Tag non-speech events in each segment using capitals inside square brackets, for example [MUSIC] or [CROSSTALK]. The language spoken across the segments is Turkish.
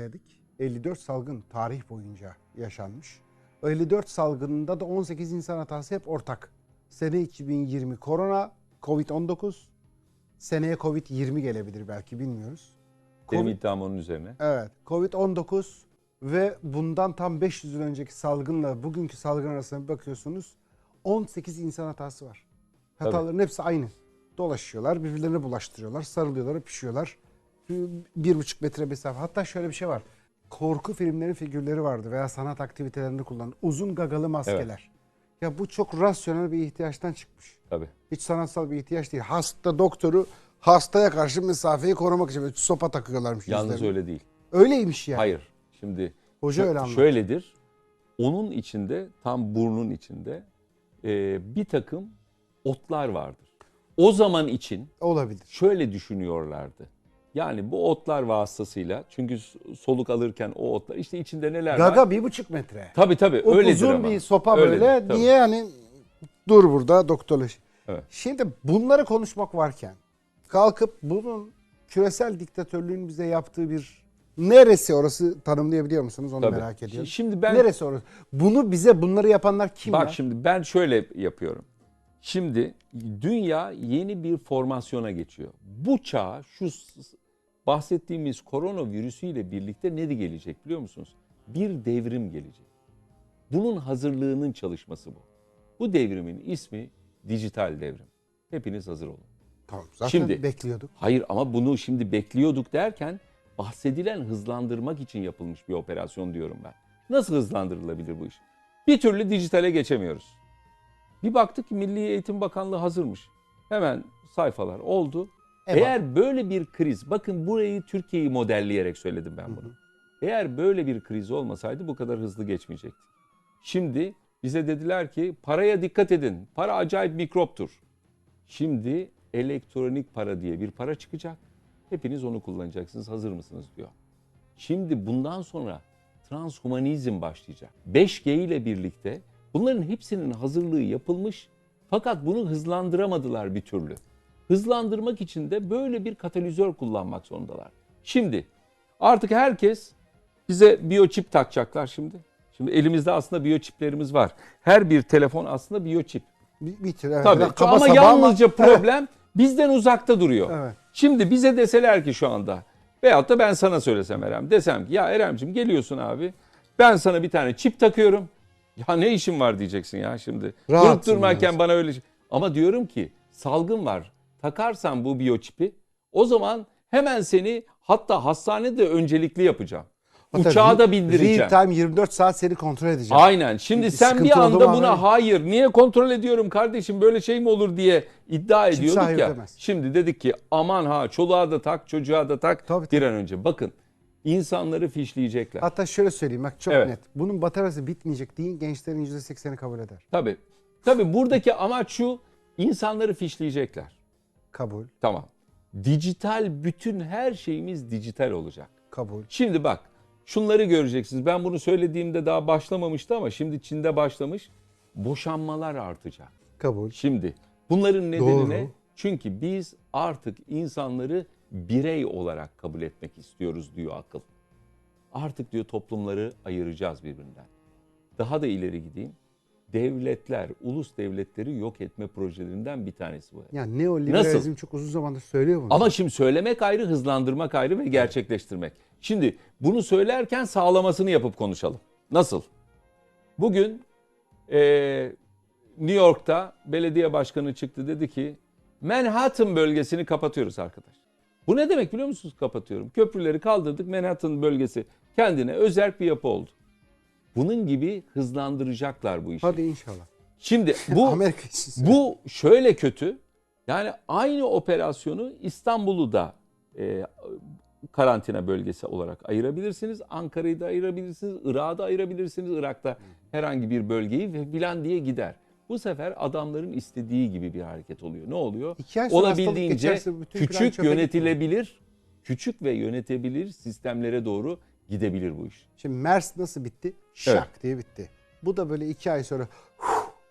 dedik. 54 salgın tarih boyunca yaşanmış. 54 salgınında da 18 insan hatası hep ortak. Sene 2020 korona, Covid-19. Seneye Covid-20 gelebilir belki bilmiyoruz. Benim Covid- iddiam onun üzerine. Evet. Covid-19 ve bundan tam 500 yıl önceki salgınla bugünkü salgın arasına bir bakıyorsunuz. 18 insan hatası var. Hataların hepsi aynı. Dolaşıyorlar, birbirlerine bulaştırıyorlar, sarılıyorlar, öpüşüyorlar. Bir, buçuk metre mesafe. Hatta şöyle bir şey var. Korku filmlerin figürleri vardı veya sanat aktivitelerinde kullanılan uzun gagalı maskeler. Ya bu çok rasyonel bir ihtiyaçtan çıkmış. Tabii. Hiç sanatsal bir ihtiyaç değil. Hasta doktoru hastaya karşı mesafeyi korumak için sopa takıyorlarmış Yalnız yüzlerine. öyle değil. Öyleymiş yani. Hayır. Şimdi Hoca öyle anlattı. şöyledir. Onun içinde tam burnun içinde e, bir takım otlar vardır. O zaman için Olabilir. şöyle düşünüyorlardı. Yani bu otlar vasıtasıyla çünkü soluk alırken o otlar işte içinde neler var? Gaga bir buçuk metre. Tabii tabii O öyledir uzun ama. bir sopa Öyledir, böyle. tabii. Niye hani dur burada doktorlaş. Evet. Şimdi bunları konuşmak varken kalkıp bunun küresel diktatörlüğün bize yaptığı bir neresi orası tanımlayabiliyor musunuz onu Tabii. merak ediyorum. Şimdi ben Neresi orası? Bunu bize bunları yapanlar kim Bak ya? şimdi ben şöyle yapıyorum. Şimdi dünya yeni bir formasyona geçiyor. Bu çağ şu bahsettiğimiz koronavirüsüyle birlikte ne gelecek biliyor musunuz? Bir devrim gelecek. Bunun hazırlığının çalışması bu. Bu devrimin ismi dijital devrim. Hepiniz hazır olun. Tamam, zaten Şimdi- bekliyorduk. Hayır ama bunu şimdi bekliyorduk derken bahsedilen hızlandırmak için yapılmış bir operasyon diyorum ben. Nasıl hızlandırılabilir bu iş? Bir türlü dijitale geçemiyoruz. Bir baktık ki Milli Eğitim Bakanlığı hazırmış. Hemen sayfalar oldu. Evet. Eğer böyle bir kriz, bakın burayı Türkiye'yi modelleyerek söyledim ben bunu. Eğer böyle bir kriz olmasaydı bu kadar hızlı geçmeyecekti. Şimdi bize dediler ki paraya dikkat edin. Para acayip mikroptur. Şimdi elektronik para diye bir para çıkacak. Hepiniz onu kullanacaksınız. Hazır mısınız diyor. Şimdi bundan sonra transhumanizm başlayacak. 5G ile birlikte bunların hepsinin hazırlığı yapılmış fakat bunu hızlandıramadılar bir türlü. Hızlandırmak için de böyle bir katalizör kullanmak zorundalar. Şimdi artık herkes bize biyoçip takacaklar şimdi. Şimdi elimizde aslında biyoçiplerimiz var. Her bir telefon aslında biyoçip. Bitir. Evet. Tabii kaba ama yalnızca problem bizden uzakta duruyor. Evet. Şimdi bize deseler ki şu anda veyahut da ben sana söylesem Erem desem ki ya Erem'cim geliyorsun abi ben sana bir tane çip takıyorum. Ya ne işin var diyeceksin ya şimdi. Durup durmarken biraz. bana öyle şey- Ama diyorum ki salgın var. Takarsan bu biyoçipi o zaman hemen seni hatta hastanede öncelikli yapacağım. Hatta Uçağa da re- bindireceğim. Real time 24 saat seni kontrol edeceğim. Aynen. Şimdi Bir sen bir anda buna haber- hayır niye kontrol ediyorum kardeşim böyle şey mi olur diye iddia Kimse ediyorduk ya. demez. Şimdi dedik ki aman ha çoluğa da tak çocuğa da tak Tabii, bir an önce. Bakın insanları fişleyecekler. Hatta şöyle söyleyeyim bak çok Evet. net. Bunun bataryası bitmeyecek deyin gençlerin %80'i kabul eder. Tabii. Tabii buradaki amaç şu insanları fişleyecekler. Kabul, Tamam. Dijital bütün her şeyimiz dijital olacak. kabul. Şimdi bak şunları göreceksiniz. Ben bunu söylediğimde daha başlamamıştı ama şimdi Çin'de başlamış. Boşanmalar artacak. Kabul. Şimdi bunların nedeni Doğru. ne? Çünkü biz artık insanları birey olarak kabul etmek istiyoruz diyor akıl. Artık diyor toplumları ayıracağız birbirinden. Daha da ileri gideyim. Devletler, ulus devletleri yok etme projelerinden bir tanesi bu. Yani neoliberalizm Nasıl? çok uzun zamandır söylüyor bunu. Ama şimdi söylemek ayrı, hızlandırmak ayrı ve gerçekleştirmek. Şimdi bunu söylerken sağlamasını yapıp konuşalım. Nasıl? Bugün eee, New York'ta belediye başkanı çıktı dedi ki Manhattan bölgesini kapatıyoruz arkadaş. Bu ne demek biliyor musunuz kapatıyorum? Köprüleri kaldırdık Manhattan bölgesi kendine özerk bir yapı oldu. Bunun gibi hızlandıracaklar bu işi. Hadi inşallah. Şimdi [LAUGHS] bu bu şöyle kötü. Yani aynı operasyonu İstanbul'u da e, karantina bölgesi olarak ayırabilirsiniz. Ankara'yı da ayırabilirsiniz. Irak'ı da ayırabilirsiniz. Irak'ta herhangi bir bölgeyi ve filan diye gider. Bu sefer adamların istediği gibi bir hareket oluyor. Ne oluyor? Olabildiğince küçük yönetilebilir, küçük ve yönetebilir sistemlere doğru gidebilir bu iş. Şimdi MERS nasıl bitti? Şak Evet. diye bitti. Bu da böyle iki ay sonra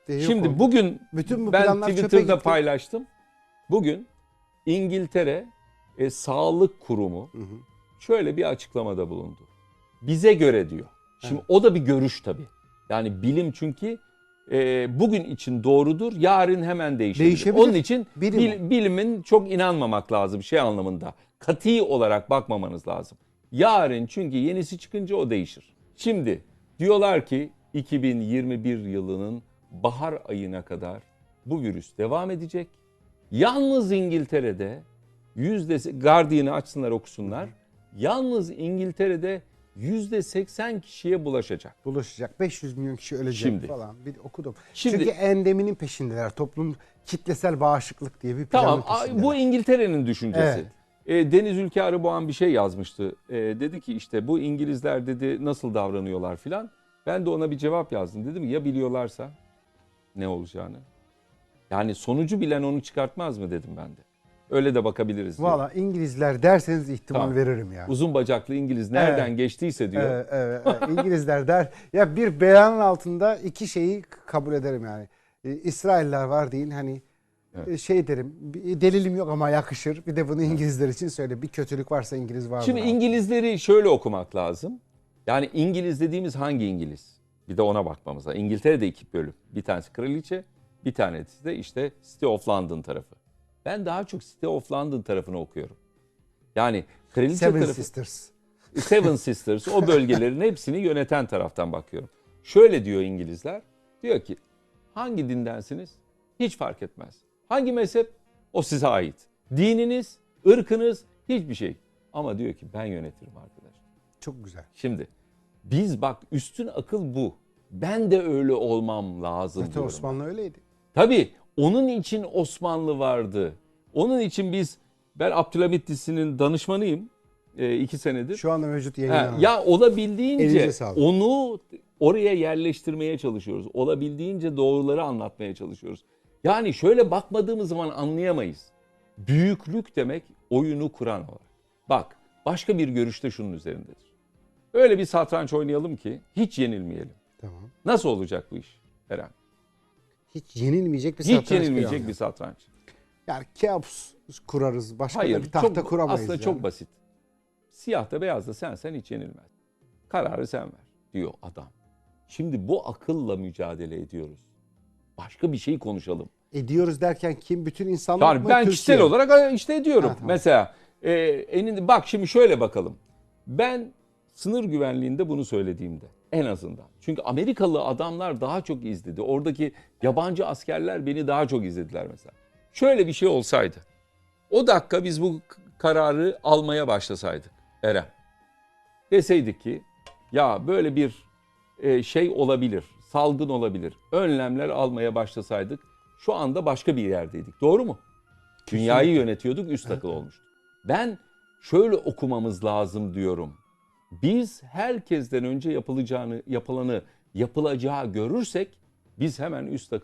diye Şimdi oldu. bugün Bütün bu ben Twitter'da paylaştım. Bugün İngiltere e, Sağlık Kurumu Hı hı. şöyle bir açıklamada bulundu. bize göre diyor. Şimdi o da bir görüş tabii. Yani bilim çünkü e, bugün için doğrudur, yarın hemen değişebilir. Değişebilir. Onun için Bilim bil- bilimin çok inanmamak lazım şey anlamında. Kati olarak bakmamanız lazım. Yarın çünkü yenisi çıkınca o değişir. Şimdi diyorlar ki 2021 yılının bahar ayına kadar bu virüs devam edecek. Yalnız İngiltere'de yüzdesi Guardian'ı açsınlar okusunlar. Yalnız İngiltere'de yüzde 80 kişiye bulaşacak. bulaşacak. 500 milyon kişi ölecek Şimdi. falan. Bir okudum. Şimdi- Çünkü endeminin peşindeler. Toplum kitlesel bağışıklık diye bir planın Tamam peşindeler. bu İngiltere'nin düşüncesi. Evet. E, Deniz Ülke Arıboğan bir şey yazmıştı. E, dedi ki işte bu İngilizler dedi nasıl davranıyorlar filan. Ben de ona bir cevap yazdım. Dedim ya biliyorlarsa ne olacağını. Yani sonucu bilen onu çıkartmaz mı dedim ben de. Öyle de bakabiliriz. diyor. Valla İngilizler derseniz ihtimal Tamam. veririm ya. Uzun bacaklı İngiliz nereden Evet. geçtiyse diyor. Evet, evet, evet. [LAUGHS] İngilizler der. Ya bir beyanın altında iki şeyi kabul ederim yani. Ee, İsrailler var deyin hani e, şey derim. bir Delilim yok ama yakışır. Bir de bunu İngilizler için söyle. Bir kötülük varsa İngiliz var. Şimdi İngilizleri şöyle okumak lazım. Yani İngiliz dediğimiz hangi İngiliz? Bir de ona bakmamız lazım. İngiltere'de iki bölüm. Bir tanesi kraliçe, bir tanesi de işte City of London tarafı. Ben daha çok City of London tarafını okuyorum. Yani kraliçe Seven tarafı, Sisters. Seven Sisters o bölgelerin [LAUGHS] hepsini yöneten taraftan bakıyorum. Şöyle diyor İngilizler. Diyor ki hangi dindensiniz? Hiç fark etmez. Hangi mezhep? O size ait. Dininiz, ırkınız hiçbir şey. Ama diyor ki ben yönetirim arkadaş. Çok güzel. Şimdi biz bak üstün akıl bu. Ben de öyle olmam lazım Zaten diyorum. Osmanlı öyleydi. Tabii onun için Osmanlı vardı. Onun için biz ben Abdülhamit dizisinin danışmanıyım. E, iki senedir. Şu anda mevcut yayınlanan. ya olabildiğince onu oraya yerleştirmeye çalışıyoruz. Olabildiğince doğruları anlatmaya çalışıyoruz. Yani şöyle bakmadığımız zaman anlayamayız. Büyüklük demek oyunu kuran olarak. Bak başka bir görüşte şunun üzerindedir. Öyle bir satranç oynayalım ki hiç yenilmeyelim. Tamam. Nasıl olacak bu iş Eren? Hiç yenilmeyecek bir Hiç satranç yenilmeyecek planı. bir satranç. Yani kabus kurarız. Başka Hayır, bir tahta çok, kuramayız. aslında yani. çok basit. Siyah da beyaz da sen sen hiç yenilmez. Kararı sen ver diyor adam. Şimdi bu akılla mücadele ediyoruz. Başka bir şey konuşalım. Ediyoruz derken kim? Bütün insanlık Yani mı? ben Türkiye kişisel olarak işte ediyorum. Ha, tamam. Mesela e, eninde bak şimdi şöyle bakalım. Ben sınır güvenliğinde bunu söylediğimde en azından. Çünkü Amerikalı adamlar daha çok izledi. Oradaki yabancı askerler beni daha çok izlediler mesela. Şöyle bir şey olsaydı. O dakika biz bu kararı almaya başlasaydık Eren. Deseydik ki ya böyle bir e, şey olabilir, salgın olabilir. Önlemler almaya başlasaydık şu anda başka bir yerdeydik. Doğru mu? Dünyayı yönetiyorduk, üst akıl olmuştu. Ben şöyle okumamız lazım diyorum. Biz herkesten önce yapılacağını, yapılanı, yapılacağı görürsek biz hemen üst akıl